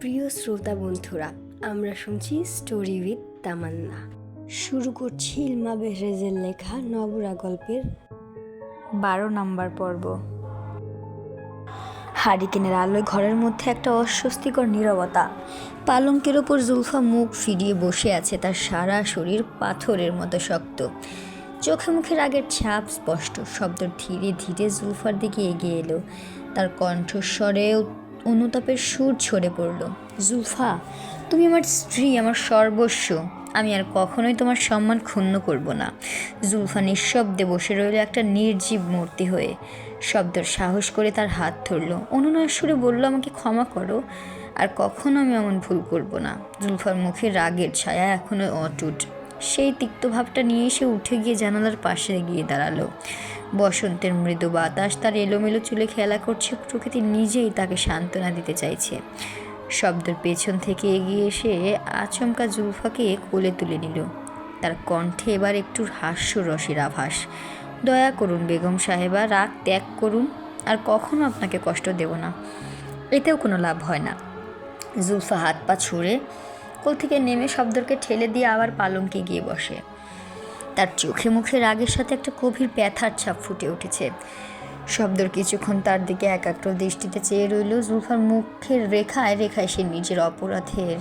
প্রিয় শ্রোতা বন্ধুরা, আমরা শুনছি স্টোরি উইথ তামান্না শুরু করছি ইলমা বেহরেজের লেখা নবরা গল্পের বারো নম্বর পর্ব। হারিকেনের আলোয় ঘরের মধ্যে একটা অস্বস্তিকর নীরবতা। পালঙ্কের ওপর জুলফা মুখ ফিরিয়ে বসে আছে তার সারা শরীর পাথরের মতো শক্ত। চোখে মুখের আগের ছাপ স্পষ্ট, শব্দ ধীরে ধীরে জুলফার দিকে এগিয়ে এলো। তার কণ্ঠস্বরে অনুতাপের সুর ছড়ে পড়ল। জুলফা, তুমি আমার স্ত্রী, আমার সর্বস্ব। আমি আর কখনোই তোমার সম্মান ক্ষুণ্ণ করব না। জুলফা নিঃশব্দে বসে রইল একটা নির্জীব মূর্তি হয়ে। শব্দর সাহস করে তার হাত ধরল। অনুনয় সুরে বলল, আমাকে ক্ষমা করো। আর কখনো আমি এমন ভুল করব না। জুলফার মুখে রাগের ছায়া এখনও অটুট। সেই তিক্ত ভাবটা নিয়ে সে উঠে গিয়ে জানালার পাশে গিয়ে দাঁড়াল। বসন্তের মৃদু বাতাস তার এলোমেলো চুলে খেলা করছে, প্রকৃতি নিজেই তাকে সান্ত্বনা দিতে চাইছে। শব্দের পেছন থেকে এগিয়ে এসে আচমকা জুলফাকে কোলে তুলে নিল। তার কণ্ঠে এবার একটু হাস্যরসের আভাস। দয়া করুন বেগম সাহেবা, রাগ ত্যাগ করুন, আর কখনো আপনাকে কষ্ট দেব না। এতেও কোনো লাভ হয় না। জুলফা হাত পা ছুঁড়ে কোল থেকে নেমে শব্দকে ঠেলে দিয়ে আবার পালঙ্কে গিয়ে বসে। তার চোখে মুখে রাগের সাথে একটা গভীর ব্যথার ছাপ ফুটে উঠেছে। শব্দর কিছুক্ষণ তার দিকে এক একাগ্র দৃষ্টিতে চেয়ে রইল জুলফার মুখের রেখায় রেখায় সে নিজের অপরাধের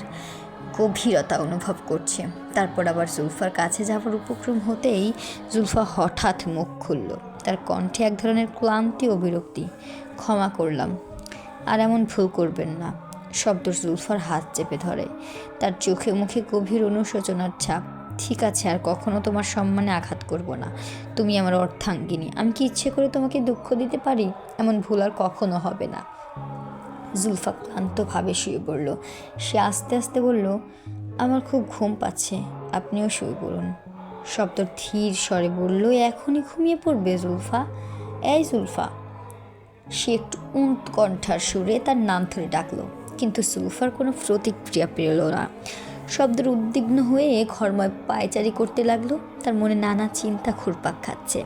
গভীরতা অনুভব করছে। তারপর আবার জুলফার কাছে যাওয়ার উপক্রম হতেই জুলফা হঠাৎ মুখ খুলল। তার কণ্ঠে এক ধরনের ক্লান্তি ও বিরক্তি। ক্ষমা করলাম, আর এমন ভুল করবেন না। শব্দ জুলফার হাত চেপে ধরে। তার চোখে মুখে গভীর অনুশোচনার ছাপ। ঠিক আছে, আর কখনো তোমার সম্মানে আঘাত করব না। তুমি আমার অর্থাঙ্গিনী। আমি কি ইচ্ছে করে তোমাকে দুঃখ দিতে পারি? এমন ভুল আর কখনো হবে না। জুলফা ক্লান্তভাবে শুয়ে পড়ল। সে আস্তে আস্তে বলল, আমার খুব ঘুম পাচ্ছে। আপনিও শুয়ে পড়ুন। শব্দ ধীর স্বরে বলল, এখনই ঘুমিয়ে পড়বে জুলফা? এই জুলফা। সে একটু উৎকণ্ঠার সুরে তার নাম ধরে ডাকলো। কিন্তু সুলফার কোনো প্রতিক্রিয়া পেল না। শব্দের উদ্বিগ্ন হয়ে ঘরময় পায়চারি করতে লাগল। তার মনে নানা চিন্তা ঘুরপাক খাচ্ছে।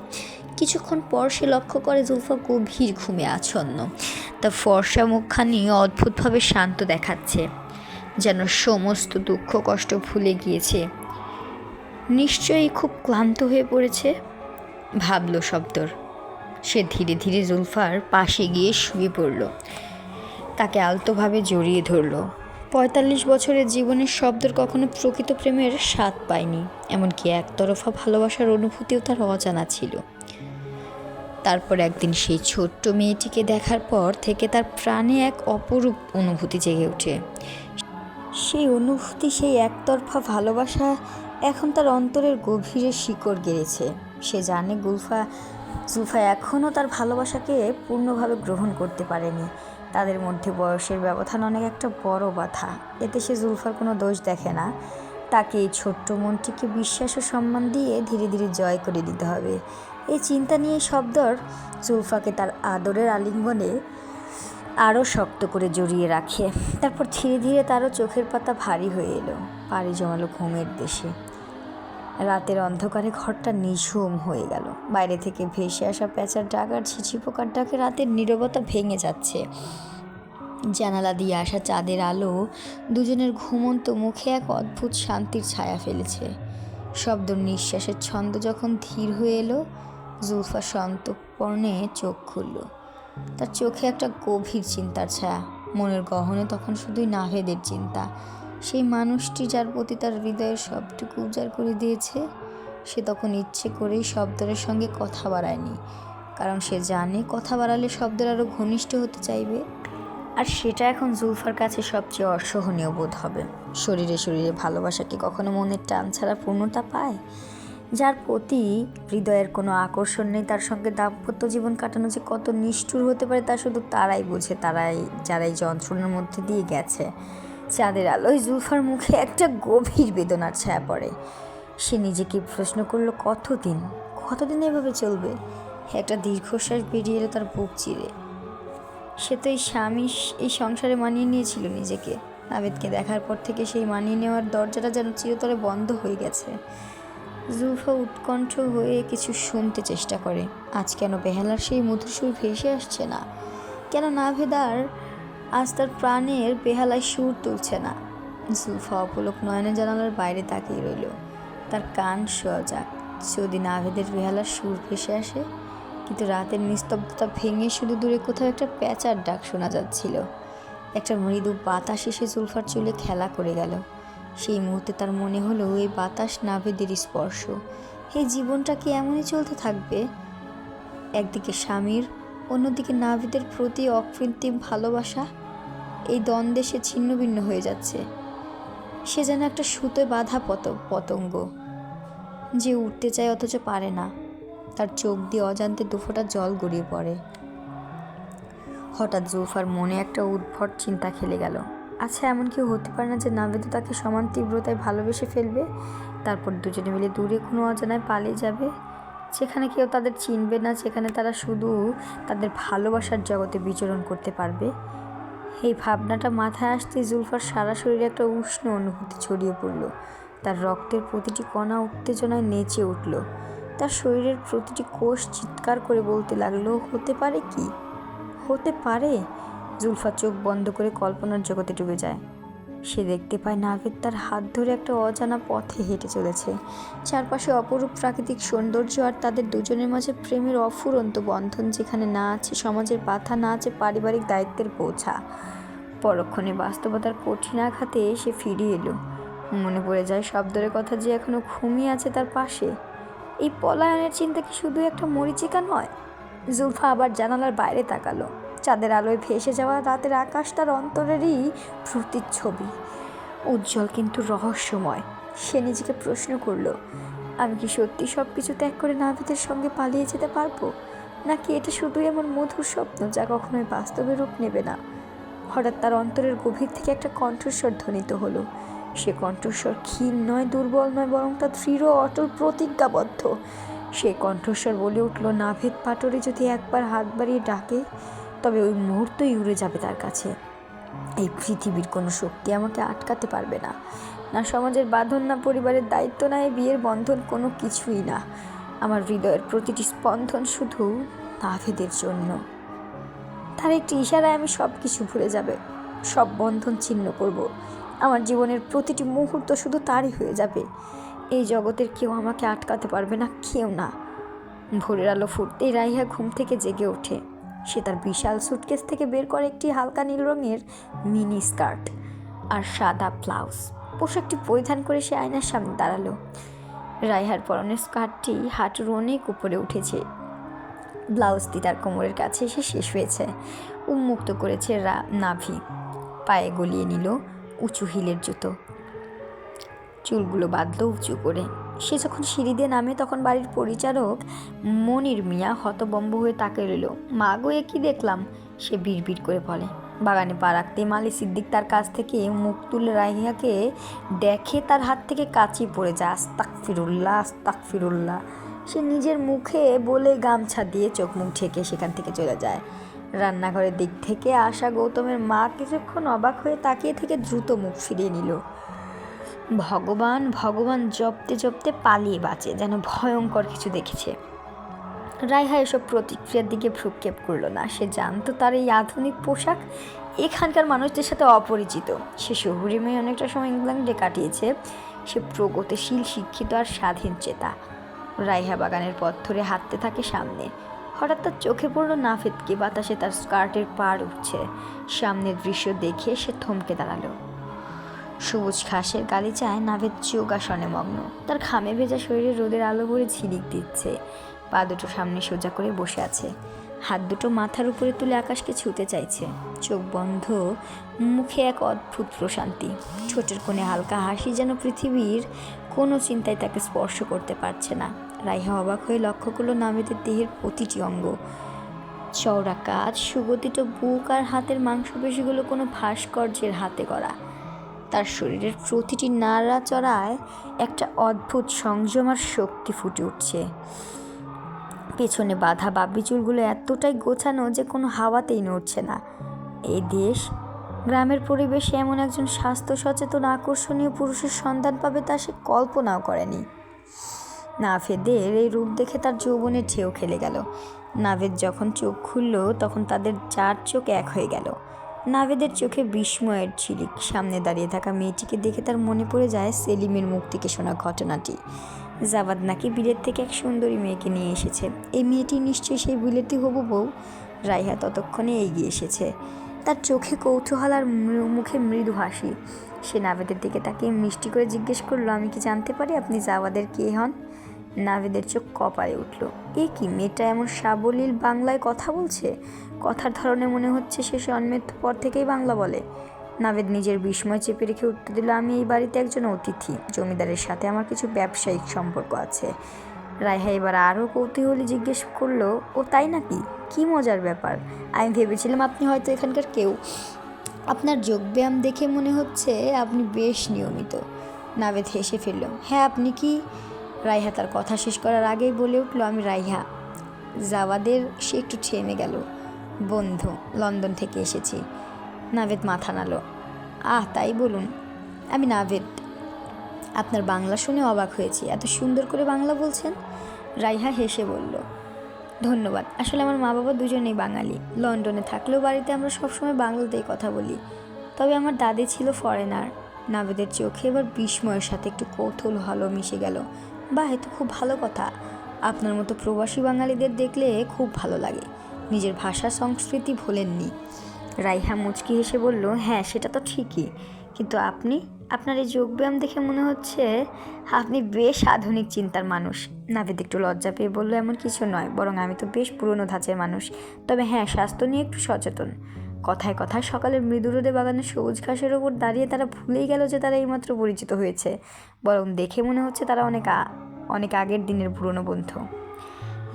কিছুক্ষণ পর সে লক্ষ্য করে জুলফা গভীর ঘুমে আচ্ছন্ন। তার ফর্সা মুখখানি অদ্ভুতভাবে শান্ত দেখাচ্ছে, যেন সমস্ত দুঃখ কষ্ট ভুলে গিয়েছে। নিশ্চয়ই খুব ক্লান্ত হয়ে পড়েছে, ভাবলো শব্দর সে ধীরে ধীরে জুলফার পাশে গিয়ে শুয়ে পড়ল। তাকে আলতোভাবে জড়িয়ে ধরল। পঁয়তাল্লিশ বছরের জীবনের শব্দের কখনো প্রকৃত প্রেমের স্বাদ পায়নি, এমনকি একতরফা ভালোবাসার অনুভূতিও তার অজানা ছিল। তারপর একদিন সেই ছোট্ট মেয়েটিকে দেখার পর থেকে তার প্রাণে এক অপরূপ অনুভূতি জেগে ওঠে। সেই অনুভূতি, সেই একতরফা ভালোবাসা এখন তার অন্তরের গভীরে শিকড় গেড়েছে। সে জানে গুলফা, জুলফা এখনও তার ভালোবাসাকে পূর্ণভাবে গ্রহণ করতে পারেনি। তাদের মধ্যে বয়সের ব্যবধান অনেক একটা বড় বাধা। এতে সে জুলফার কোনো দোষ দেখে না। তাকে এই ছোট্ট মনটিকে বিশ্বাস ও সম্মান দিয়ে ধীরে ধীরে জয় করে দিতে হবে। এই চিন্তা নিয়ে শব্দর জুলফাকে তার আদরের আলিঙ্গনে আরও শক্ত করে জড়িয়ে রাখে। তারপর ধীরে ধীরে তারও চোখের পাতা ভারী হয়ে এলো। পাড়ি জমালো ঘুমের দেশে। রাতের অন্ধকারে ঘরটা নিঝুম হয়ে গেল। বাইরে থেকে ভেসে আসা প্যাঁচার ডাক আর ছিছি পোকার ডাকে রাতের নীরবতা ভেঙে যাচ্ছে। জানালা দিয়ে আসা চাঁদের আলো দুজনের ঘুমন্ত মুখে এক অদ্ভুত শান্তির ছায়া ফেলেছে। শব্দ নিঃশ্বাসের ছন্দ যখন ধীর হয়ে এলো জুলফা সন্তপর্ণে চোখ খুলল। তার চোখে একটা গভীর চিন্তার ছায়া। মনের গহনে তখন শুধুই নাভেদের চিন্তা। সেই মানুষটি যার প্রতি তার হৃদয়ের সবটুকু উজাড় করে দিয়েছে, সে তখন ইচ্ছে করেই শব্দের সঙ্গে কথা বাড়ায়নি। কারণ সে জানে কথা বাড়ালে শব্দের আরও ঘনিষ্ঠ হতে চাইবে। আর সেটা এখন জুলফার কাছে সবচেয়ে অসহনীয় বোধ হবে। শরীরে শরীরে ভালোবাসা কি কখনো মনের টান ছাড়া পূর্ণতা পায়? যার প্রতি হৃদয়ের কোনো আকর্ষণ নেই, তার সঙ্গে দাম্পত্য জীবন কাটানো যে কত নিষ্ঠুর হতে পারে তা শুধু তারাই বোঝে, তারাই যারা এই যন্ত্রণার মধ্যে দিয়ে গেছে। চাঁদের আলোয় জুলফার মুখে একটা গভীর বেদনার ছায়া পড়ে। সে নিজেকে প্রশ্ন করল, কতদিন? কতদিন এভাবে চলবে? একটা দীর্ঘশ্বাস বেরিয়ে এলো তার বুক চিরে। সে তো এই স্বামী এই সংসারে মানিয়ে নিয়েছিল নিজেকে। নাবেদকে দেখার পর থেকে সেই মানিয়ে নেওয়ার দরজাটা যেন চিরতরে বন্ধ হয়ে গেছে। জুলফা উৎকণ্ঠ হয়ে কিছু শুনতে চেষ্টা করে। আজ কেন বেহালার সেই মধুর সুর ভেসে আসছে না? কেন নাভেদার আজ তার প্রাণের বেহালায় সুর তুলছে না। জুলফা অপলক নয়নে জানালার বাইরে তাকিয়ে রইল। তার কান সজাগ যদি নাভেদের বেহালার সুর ভেসে আসে, কিন্তু রাতের নিস্তব্ধতা ভেঙে শুধু দূরে কোথাও একটা প্যাঁচার ডাক শোনা যাচ্ছিল। একটা মৃদু বাতাস এসে জুলফার চুলে খেলা করে গেল। সেই মুহূর্তে তার মনে হলো, এই বাতাস নাভেদের স্পর্শ। এই জীবনটা কি এমনই চলতে থাকবে? একদিকে স্বামীর অন্যদিকে নাভিদের প্রতি অকৃত্রিম ভালোবাসা, এই দ্বন্দ্বে সে ছিন্ন ভিন্ন হয়ে যাচ্ছে। সে যেন একটা সুতোয় বাঁধা পত, পতঙ্গ, যে উঠতে চায় অথচ পারে না। তার চোখ দিয়ে অজান্তে দুফোটা জল গড়িয়ে পড়ে। হঠাৎ জুলফার মনে একটা উদ্ভট চিন্তা খেলে গেল। আচ্ছা এমন কেউ হতে পারে না যে নাভেদু তাকে সমান তীব্রতায় ভালোবেসে ফেলবে, তারপর দুজনে মিলে দূরে কোনো অজানায় পালিয়ে যাবে। যেখানে কেউ তাদের চিনবে না, সেখানে তারা শুধু তাদের ভালোবাসার জগতে বিচরণ করতে পারবে। এই ভাবনাটা মাথায় আসতে জুলফার সারা শরীরে একটা উষ্ণ অনুভূতি ছড়িয়ে পড়ল। তার রক্তের প্রতিটি কণা উত্তেজনায় নেচে উঠল। তার শরীরের প্রতিটি কোষ চিৎকার করে বলতে লাগল, হতে পারে কি? হতে পারে? জুলফা চোখ বন্ধ করে কল্পনার জগতে ডুবে যায়। সে দেখতে পায় নাভেদ তার হাত ধরে একটা অজানা পথে হেঁটে চলেছে। চারপাশে অপরূপ প্রাকৃতিক সৌন্দর্য আর তাদের দুজনের মাঝে প্রেমের অফুরন্ত বন্ধন যেখানে না আছে সমাজের বাধা, না আছে পারিবারিক দায়িত্বের বোঝা। পরক্ষণে বাস্তবতার কঠিন আঘাতে সে ফিরে এলো। মনে পড়ে যায় শব্দের কথা যে এখনও ঘুমিয়ে আছে তার পাশে। এই পলায়নের চিন্তা কি শুধু একটা মরিচিকা নয়? জুলফা আবার জানালার বাইরে তাকালো। চাঁদের আলোয় ভেসে যাওয়া রাতের আকাশ তার অন্তরেরই প্রতিচ্ছবি। উজ্জ্বল কিন্তু রহস্যময়। সে নিজেকে প্রশ্ন করল, আমি কি সত্যি সব কিছু ত্যাগ করে নাভিদের সঙ্গে পালিয়ে যেতে পারব? নাকি এটা শুধুই এমন মধুর স্বপ্ন যা কখনোই বাস্তবে রূপ নেবে না? হঠাৎ তার অন্তরের গভীর থেকে একটা কণ্ঠস্বর ধ্বনিত হলো। সে কণ্ঠস্বর ক্ষীণ নয়, দুর্বল নয়, বরং তা দৃঢ় অটল প্রতিজ্ঞাবদ্ধ। সে কণ্ঠস্বর বলে উঠল, নাভেদ পাটরে যদি একবার হাত বাড়িয়ে ডাকে তবে ওই মুহূর্তই উড়ে যাবে তার কাছে। এই পৃথিবীর কোনো শক্তি আমাকে আটকাতে পারবে না। না সমাজের বাঁধন, না পরিবারের দায়িত্ব, না এই বিয়ের বন্ধন, কোনো কিছুই না। আমার হৃদয়ের প্রতিটি স্পন্দন শুধু নাভেদের জন্য। তার একটি ইশারায় আমি সব কিছু ভুলে যাবে। সব বন্ধন ছিন্ন করব। আমার জীবনের প্রতিটি মুহূর্ত শুধু তারই হয়ে যাবে। এই জগতের কেউ আমাকে আটকাতে পারবে না, কেউ না। ভোরের আলো ফুটতেই রাইহা ঘুম থেকে জেগে ওঠে। সে তার বিশাল সুটকেস থেকে বের করে একটি হালকা নীল রঙের মিনি স্কার্ট আর সাদা ব্লাউজ পোশাকটি পরিধান করে সে আয়নার সামনে দাঁড়াল। রাইহার পরনের স্কার্টটি হাঁটুর অনেক উপরে উঠেছে। ব্লাউজটি তার কোমরের কাছে এসে শেষ হয়েছে। উন্মুক্ত করেছে রা নাভি। পায়ে গলিয়ে নিল উঁচু হিলের জুতো। চুলগুলো বাঁধল উঁচু করে। সে যখন সিঁড়ি দিয়ে নামে, তখন বাড়ির পরিচারক মনির মিয়া হতবম্ব হয়ে তাকে রইল। মা গো, এ কি দেখলাম? সে বিড়বিড় করে বলে। বাগানে পা রাখতে মালি সিদ্দিক তার কাছ থেকে মুখ তুলে রাহিয়াকে দেখে তার হাত থেকে কাচি পড়ে যায়। আস্তাক ফিরুল্লাহ আস্তাক ফিরুল্লাহ সে নিজের মুখে বলে গামছা দিয়ে চোখ মুখ ঢেকে সেখান থেকে চলে যায়। রান্নাঘরের দিক থেকে আসা গৌতমের মা কিছুক্ষণ অবাক হয়ে তাকিয়ে থেকে দ্রুত মুখ ফিরিয়ে নিল। ভগবান ভগবান জপতে জপতে পালিয়ে বাঁচে, যেন ভয়ঙ্কর কিছু দেখেছে। রাইহা এসব প্রতিক্রিয়ার দিকে ভ্রুক্ষেপ করল না। সে জানতো তার এই আধুনিক পোশাক এখানকার মানুষদের সাথে অপরিচিত। সে শহুরে মেয়ে অনেকটা সময় ইংল্যান্ডে কাটিয়েছে। সে প্রগতিশীল, শিক্ষিত আর স্বাধীন চেতা। রাইহা বাগানের পথ ধরে হাঁটতে থাকে সামনে। হঠাৎ তার চোখে পড়ল নাফেদকে বাতাসে তার স্কার্টের পাড় উঠছে। সামনের দৃশ্য দেখে সে থমকে দাঁড়াল। সবুজ ঘাসের গালিচায় নাভেদ যোগাসনে মগ্ন। তার খামে ভেজা শরীরে রোদের আলো ভরে ঝিলিক দিচ্ছে। পা দুটো সামনে সোজা করে বসে আছে। হাত দুটো মাথার উপরে তুলে আকাশকে ছুঁতে চাইছে। চোখ বন্ধ, মুখে এক অদ্ভুত প্রশান্তি। ছোটের কোণে হালকা হাসি যেন পৃথিবীর কোনো চিন্তায় তাকে স্পর্শ করতে পারছে না। রাইহা অবাক হয়ে লক্ষ্য করল নামেদের দেহের প্রতিটি অঙ্গ। চওড়া কাজ সুগঠিত বুক আর হাতের মাংসপেশিগুলো কোনো ভাস্কর্যের হাতে করা তার শরীরের প্রতিটি নাড়াচড়ায় একটা অদ্ভুত সংযম আর শক্তি ফুটে উঠছে। পেছনে বাঁধা বাবি চুলগুলো এতটাই গোছানো যে কোনো হাওয়াতেই নড়ছে না। এই দেশ, গ্রামের পরিবেশে এমন একজন স্বাস্থ্য সচেতন, আকর্ষণীয় পুরুষের সন্ধান পাবে তা সে কল্পনাও করেনি। নাভেদের এই রূপ দেখে তার যৌবনের ঢেউ খেলে গেল। নাভেদ যখন চোখ খুলল, তখন তাদের চার চোখ এক হয়ে গেল। নাভেদের চোখে বিস্ময়ের ঝিলিক। সামনে দাঁড়িয়ে থাকা মেয়েটিকে দেখে তার মনে পড়ে যায় সেলিমের মুখ থেকে শোনা ঘটনাটি। জাবাদ নাকি বিলেত থেকে এক সুন্দরী মেয়েকে নিয়ে এসেছে। এই মেয়েটি নিশ্চয়ই সেই বিলেতি হবু বউ। রাইহা ততক্ষণে এগিয়ে এসেছে। তার চোখে কৌতূহল আর মুখে মৃদু হাসি। সে নাভেদের দিকে তাকে মিষ্টি করে জিজ্ঞেস করল, আমি কি জানতে পারি আপনি জাওয়াদের কে হন? নাভেদের চোখ কপালে উঠল। এ কি, মেয়েটা এমন সাবলীল বাংলায় কথা বলছে? কথার ধরনে মনে হচ্ছে সে জন্মের পর থেকেই বাংলা বলে। নাভেদ নিজের বিস্ময় চেপে রেখে উত্তর দিল, আমি এই বাড়িতে একজন অতিথি। জমিদারের সাথে আমার কিছু ব্যবসায়িক সম্পর্ক আছে। রায়হা এবার আরও কৌতূহলী জিজ্ঞেস করল, ও তাই নাকি? কি মজার ব্যাপার? আমি ভেবেছিলাম আপনি হয়তো এখানকার কেউ। আপনার যোগব্যায়াম দেখে মনে হচ্ছে আপনি বেশ নিয়মিত। নাভেদ হেসে ফেলল হ্যাঁ আপনি কি? রাইহা তার কথা শেষ করার আগেই বলে উঠল, আমি রাইহা জাওয়াদের সে একটু থেমে গেল। বন্ধু, লন্ডন থেকে এসেছি। নাভেদ মাথা নালো আহ, তাই বলুন। আমি নাভেদ। আপনার বাংলা শুনে অবাক হয়েছি। এত সুন্দর করে বাংলা বলছেন। রাইহা হেসে বলল, ধন্যবাদ। আসলে আমার মা বাবা দুজনেই বাঙালি। লন্ডনে থাকলেও বাড়িতে আমরা সবসময় বাংলাতেই কথা বলি। তবে আমার দাদি ছিল ফরেনার। নাভেদের চোখে এবার বিস্ময়ের সাথে একটু কৌতূহল হলো মিশে গেল। বা এ তো খুব ভালো কথা। আপনার মতো প্রবাসী বাঙালিদের দেখলে খুব ভালো লাগে। নিজের ভাষা সংস্কৃতি ভোলেননি। রাইহা মুচকি হেসে বলল হ্যাঁ সেটা তো ঠিকই। কিন্তু আপনি, আপনার এই যোগব্যায়াম দেখে মনে হচ্ছে আপনি বেশ আধুনিক চিন্তার মানুষ। নাভেদ একটু লজ্জা পেয়ে বলল, এমন কিছু নয়, বরং আমি তো বেশ পুরনো ধাঁচের মানুষ। তবে হ্যাঁ স্বাস্থ্য নিয়ে একটু সচেতন। কথায় কথায় সকালের মৃদু রোদে বাগানের সবুজ ঘাসের ওপর দাঁড়িয়ে তারা ভুলেই গেল যে তারা এইমাত্র পরিচিত হয়েছে। বরং দেখে মনে হচ্ছে তারা অনেক অনেক আগের দিনের পুরনো বন্ধু।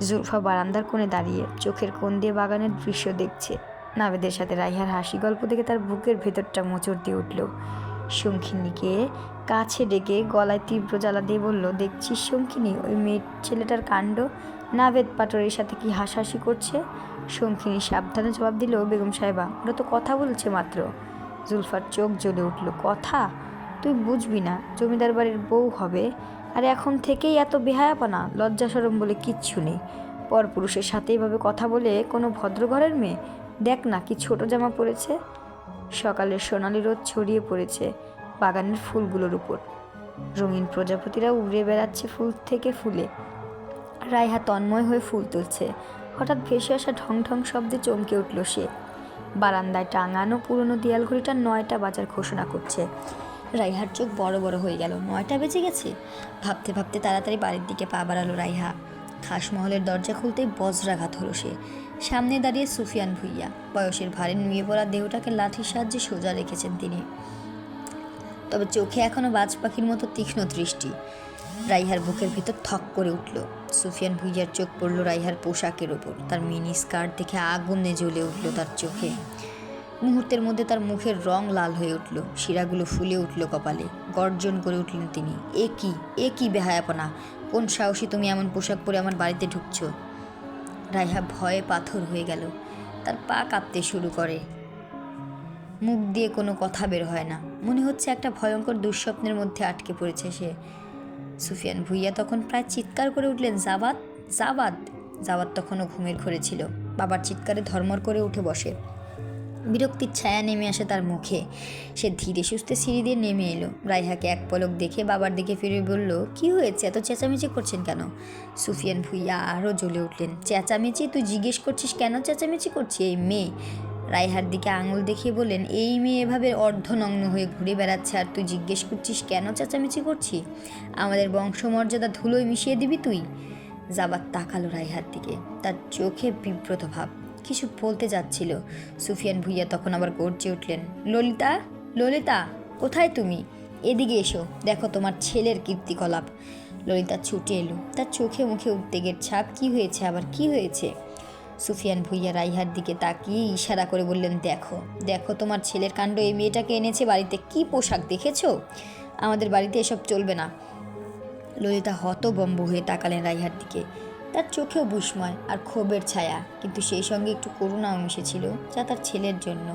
জুলফা বারান্দার কোণে দাঁড়িয়ে চোখের কোণ দিয়ে বাগানের দৃশ্য দেখছে। নাভেদের সাথে রাইহার হাসি গল্প দেখে তার বুকের ভেতরটা মোচড় দিয়ে উঠল। শঙ্খিনীকে কাছে ডেকে গলায় তীব্র জ্বালা দিয়ে বলল দেখছিস শঙ্খিনী ওই মেয়ে ছেলেটার কাণ্ড। নাভেদ পাটরের সাথে কি হাসাহাসি করছে? শঙ্খিনী সাবধানে জবাব দিল, বেগম সাহেবা, ওরা তো কথা বলছে মাত্র। জুলফার চোখ জ্বলে উঠল, কথা? তুই বুঝবি না, জমিদার বাড়ির বউ হবে। আর এখন থেকেই এত বেহায়াপনা লজ্জা সরম বলে কিচ্ছু নেই। পরপুরুষের সাথে এইভাবে কথা বলে কোনো ভদ্র ঘরের মেয়ে? দেখ না কি ছোট জামা পরেছে। সকালের সোনালি রোদ ছড়িয়ে পড়েছে বাগানের ফুলগুলোর উপর। রঙিন প্রজাপতিরা উড়ে বেড়াচ্ছে ফুল থেকে ফুলে। রায়হা তন্ময় হয়ে ফুল তুলছে। হঠাৎ ভেসে আসা ঢং ঢং শব্দে চমকে উঠল সে। বারান্দায় টাঙানো পুরনো দেয়াল ঘড়িটা নয়টা বাজার ঘোষণা করছে। রাইহার চোখ বড় বড় হয়ে গেল। নয়টা বেজে গেছে। ভাবতে ভাবতে তাড়াতাড়ি বাড়ির দিকে পা বাড়ালো রাইহা। খাসমহলের দরজা খুলতেই বজ্রাঘাত হলো সে। সামনে দাঁড়িয়ে সুফিয়ান ভুইয়া। বয়সের ভারে নুয়ে পড়া দেহটাকে লাঠির সাহায্যে সোজা রেখেছেন তিনি। তবে চোখে এখনও বাজ পাখির মতো তীক্ষ্ণ দৃষ্টি। রাইহার বুকের ভিতর থক করে উঠল। সুফিয়ান ভুইয়ার চোখ পড়ল রাইহার পোশাকের ওপর। তার মিনি স্কার্ট দেখে আগুনে জ্বলে উঠল তার চোখে। মুহূর্তের মধ্যে তার মুখের রং লাল হয়ে উঠল। শিরাগুলো ফুলে উঠল কপালে। গর্জন করে উঠলেন তিনি। এ কি? এ কি বেহায়াপনা? কোন সাহসী তুমি এমন পোশাক পরে আমার বাড়িতে ঢুকছো? রাইহা ভয়ে পাথর হয়ে গেল। তার পা কাঁপতে শুরু করে। মুখ দিয়ে কোনো কথা বের হয় না। মনে হচ্ছে একটা ভয়ঙ্কর দুঃস্বপ্নের মধ্যে আটকে পড়েছে সে। সুফিয়ান ভুইয়া তখন প্রায় চিৎকার করে উঠলেন জাবাদ জাবাদ জাবাদ তখনও ঘুমের ঘরে ছিল। বাবার চিৎকারে ধর্মর করে উঠে বসে। বিরক্তির ছায়া নেমে আসে তার মুখে। সে ধীরে সুস্থে সিঁড়ি দিয়ে নেমে এলো। রাইহাকে এক পলক দেখে বাবার দিকে ফিরে বলল, কি হয়েছে? এত চেঁচামেচি করছেন কেন? সুফিয়ান ভুইয়া আরও জ্বলে উঠলেন, চেঁচামেচি? তুই জিজ্ঞেস করছিস কেন চেঁচামেচি করছি এই মেয়ে? রাইহার দিকে আঙুল দেখিয়ে বললেন, এই মেয়ে এভাবে অর্ধনগ্ন হয়ে ঘুরে বেড়াচ্ছে আর তুই জিজ্ঞেস করছিস কেন চেঁচামেচি করছি? আমাদের বংশমর্যাদা ধুলোয় মিশিয়ে দিবি তুই? জাবাত তাকালো রাইহার দিকে। তার চোখে বিব্রত ভাব। কিছু বলতে যাচ্ছিল। সুফিয়ান ভুইয়া তখন আবার গর্জে উঠলেন, ললিতা ললিতা, কোথায় তুমি? এদিকে এসো, দেখো তোমার ছেলের কীর্তিকলাপ। ললিতা ছুটে এলো, তার চোখে মুখে উদ্বেগের ছাপ, কি হয়েছে আবার? কি হয়েছে? সুফিয়ান ভুইয়া রাইহার দিকে তাকিয়ে ইশারা করে বললেন, দেখো দেখো তোমার ছেলের কাণ্ড, এই মেয়েটাকে এনেছে বাড়িতে, কি পোশাক দেখেছ? আমাদের বাড়িতে এসব চলবে না। ললিতা হতবম্ব হয়ে তাকালেন রাইহার দিকে। তার চোখেও বিস্ময় আর ক্ষোভের ছায়া, কিন্তু সেই সঙ্গে একটু করুণাও মিশেছিল যা তার ছেলের জন্য।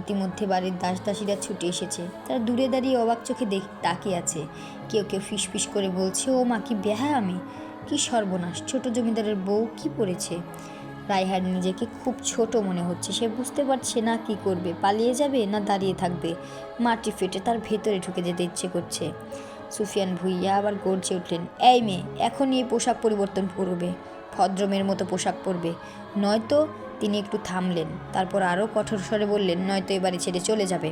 ইতিমধ্যে বাড়ির দাস দাসীরা ছুটে এসেছে। তারা দূরে দাঁড়িয়ে অবাক চোখে দেখ, তাকিয়ে আছে। কেউ কেউ ফিসফিস করে বলছে, ও মা, কি বেহা আমি? কি সর্বনাশ, ছোট জমিদারের বউ কি পড়েছে? রায়হার নিজেকে খুব ছোট মনে হচ্ছে। সে বুঝতে পারছে না কি করবে, পালিয়ে যাবে না দাঁড়িয়ে থাকবে। মাটি ফেটে তার ভেতরে ঢুকে যেতে ইচ্ছে করছে। সুফিয়ান ভুইয়া আবার গর্জে উঠলেন, এই মেয়ে এখনই এই পোশাক পরিবর্তন করবে ভদ্রমের মতো পোশাক পরবে। নয়তো তিনি একটু থামলেন, তারপর আরও কঠোর স্বরে বললেন, নয়তো এ বাড়ি ছেড়ে চলে যাবে।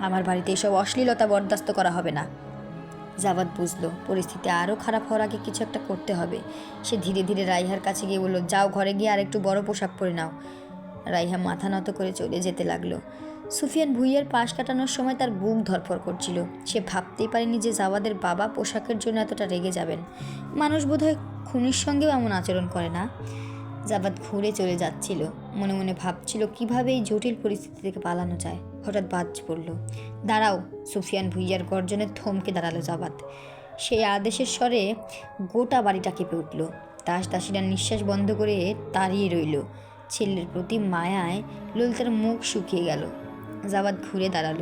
আমার বাড়িতে এসব অশ্লীলতা বরদাস্ত করা হবে না। জাবাদ বুঝলো, পরিস্থিতি আরও খারাপ হওয়ার আগে কিছু একটা করতে হবে। সে ধীরে ধীরে রাইহার কাছে গিয়ে বলল, যাও ঘরে গিয়ে আর একটু বড় পোশাক পরে নাও। রাইহা মাথা নত করে চলে যেতে লাগল। সুফিয়ান ভুইয়ের পাশ কাটানোর সময় তার বুক ধরফর করছিল। সে ভাবতেই পারেনি যে জাওয়াদের বাবা পোশাকের জন্য এতটা রেগে যাবেন। মানুষ বোধহয় খুনির সঙ্গেও এমন আচরণ করে না। জাবাদ ঘুরে চলে যাচ্ছিল। মনে মনে ভাবছিল কীভাবে এই জটিল পরিস্থিতি থেকে পালানো যায়। হঠাৎ বাজ পড়ল। দাঁড়াও, সুফিয়ান ভুইয়ার গর্জনে থমকে দাঁড়াল জাবাদ সেই আদেশের স্বরে গোটা বাড়িটা কেঁপে উঠল। দাস দাসীরা নিঃশ্বাস বন্ধ করে তাড়িয়ে রইল। ছেলের প্রতি মায়ায় ললিতার মুখ শুকিয়ে গেল। জাবাদ ঘুরে দাঁড়াল।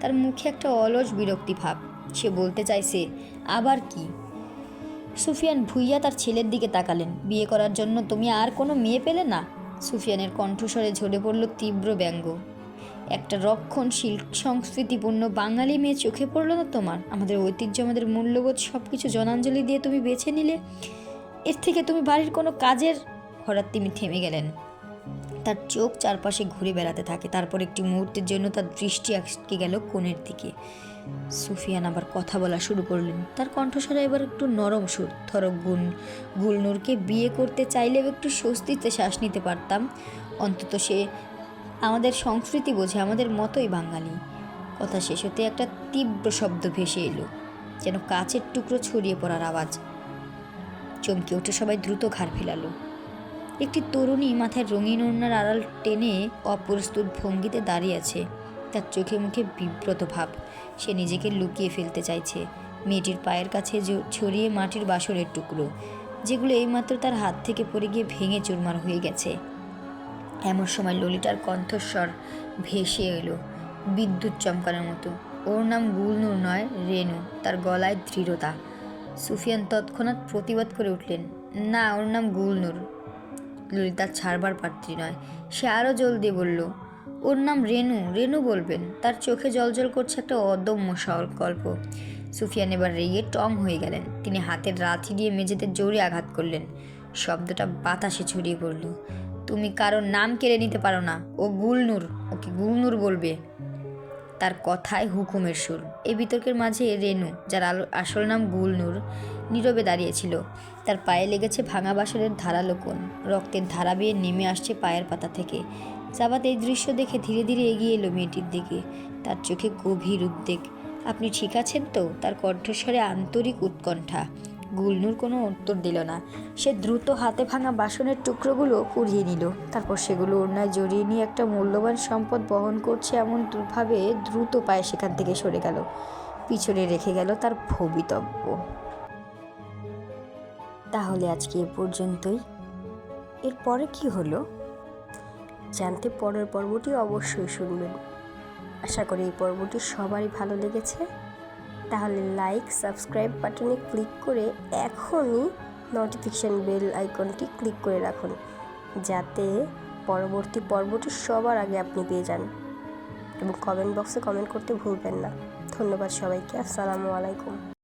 তার মুখে একটা অলস বিরক্তি ভাব। সে বলতে চাইছে, আবার কি? সুফিয়ান ভুইয়া তার ছেলের দিকে তাকালেন। বিয়ে করার জন্য তুমি আর কোনো মেয়ে পেলে না? সুফিয়ানের কণ্ঠস্বরে ঝরে পড়ল তীব্র ব্যঙ্গ। একটা রক্ষণশীল, সংস্কৃতিপূর্ণ বাঙালি মেয়ে চোখে পড়ল না তোমার? আমাদের ঐতিহ্য, আমাদের মূল্যবোধ সব কিছু জনাঞ্জলি দিয়ে তুমি বেছে নিলে? এর থেকে তুমি বাড়ির কোনো কাজের? হঠাৎ তিনি থেমে গেলেন। তার চোখ চারপাশে ঘুরে বেড়াতে থাকে। তারপর একটি মুহূর্তের জন্য তার দৃষ্টি আটকে গেল কোণের দিকে। সুফিয়ান আবার কথা বলা শুরু করলেন। তার কণ্ঠস্বরে এবার একটু নরম সুর ধরো গুন গুলনুরকে বিয়ে করতে চাইলেও একটু স্বস্তিতে শ্বাস নিতে পারতাম। অন্তত সে আমাদের সংস্কৃতি বোঝে, আমাদের মতোই বাঙালি। কথা শেষ হতে একটা তীব্র শব্দ ভেসে এলো, যেন কাচের টুকরো ছড়িয়ে পড়ার আওয়াজ। চমকে উঠে সবাই দ্রুত ঘাড় ফেলালো। একটি তরুণী মাথায় রঙিন ওড়নার আড়াল টেনে অপ্রস্তুত ভঙ্গিতে দাঁড়িয়ে আছে। তার চোখে মুখে বিব্রত ভাব। সে নিজেকে লুকিয়ে ফেলতে চাইছে। মেয়েটির পায়ের কাছে ছড়িয়ে মাটির বাসরের টুকরো, যেগুলো এইমাত্র তার হাত থেকে পড়ে গিয়ে ভেঙে চুরমার হয়ে গেছে। এমন সময় ললিতার কণ্ঠস্বর ভেসে এলো, বিদ্যুৎ চমকানোর মতো। ওর নাম গুলনুর নয় রেনু তার গলায় দৃঢ়তা। সুফিয়ান তৎক্ষণাৎ প্রতিবাদ করে উঠলেন, না, ওর নাম গুলনুর। ললিতা ছাড়বার পাত্রী নয়। সে আরও জল দিয়ে বলল, ওর নাম রেনু। রেনু বলবেন। তার চোখে জলজল করছে একটা অদম্য সংকল্প। সুফিয়ান এবার রেগে টং হয়ে গেলেন। তিনি হাতের লাথি দিয়ে মেঝেতে জোরে আঘাত করলেন। শব্দটা বাতাসে ছড়িয়ে পড়ল। তুমি কারোর নাম কেড়ে নিতে পারো না। ও গুলনুর। ওকে গুলনুর বলবে। তার কথায় হুকুমের সুর। এই বিতর্কের মাঝে রেনু, যার আসল নাম গুলনুর নীরবে দাঁড়িয়েছিল। তার পায়ে লেগেছে ভাঙা বাসরের ধারালো কোণ। রক্তের ধারা বেয়ে নেমে আসছে পায়ের পাতা থেকে। জাবাত এই দৃশ্য দেখে ধীরে ধীরে এগিয়ে এলো মেয়েটির দিকে। তার চোখে গভীর উদ্বেগ। আপনি ঠিক আছেন তো? তার কণ্ঠস্বরে আন্তরিক উৎকণ্ঠা। গুলনুর কোনো উত্তর দিল না। সে দ্রুত হাতে ভাঙা বাসনের টুকরোগুলো কুড়িয়ে নিল। তারপর সেগুলো ওড়নায় জড়িয়ে নিয়ে একটা মূল্যবান সম্পদ বহন করছে এমন ভাবে দ্রুত পায়ে সেখান থেকে সরে গেল। পিছনে রেখে গেল তার ভবিতব্য। তাহলে আজকে এ পর্যন্তই। এরপরে কি হলো? জানতে পরের পর্বটি অবশ্যই শুনবেন। আশা করি এই পর্বটি সবারই ভালো লেগেছে। তাহলে লাইক, সাবস্ক্রাইব বাটনে ক্লিক করে এখনই নোটিফিকেশান বেল আইকনটি ক্লিক করে রাখুন। যাতে পরবর্তী পর্বটি সবার আগে আপনি পেয়ে যান। এবং কমেন্ট বক্সে কমেন্ট করতে ভুলবেন না। ধন্যবাদ সবাইকে। আসসালামু আলাইকুম।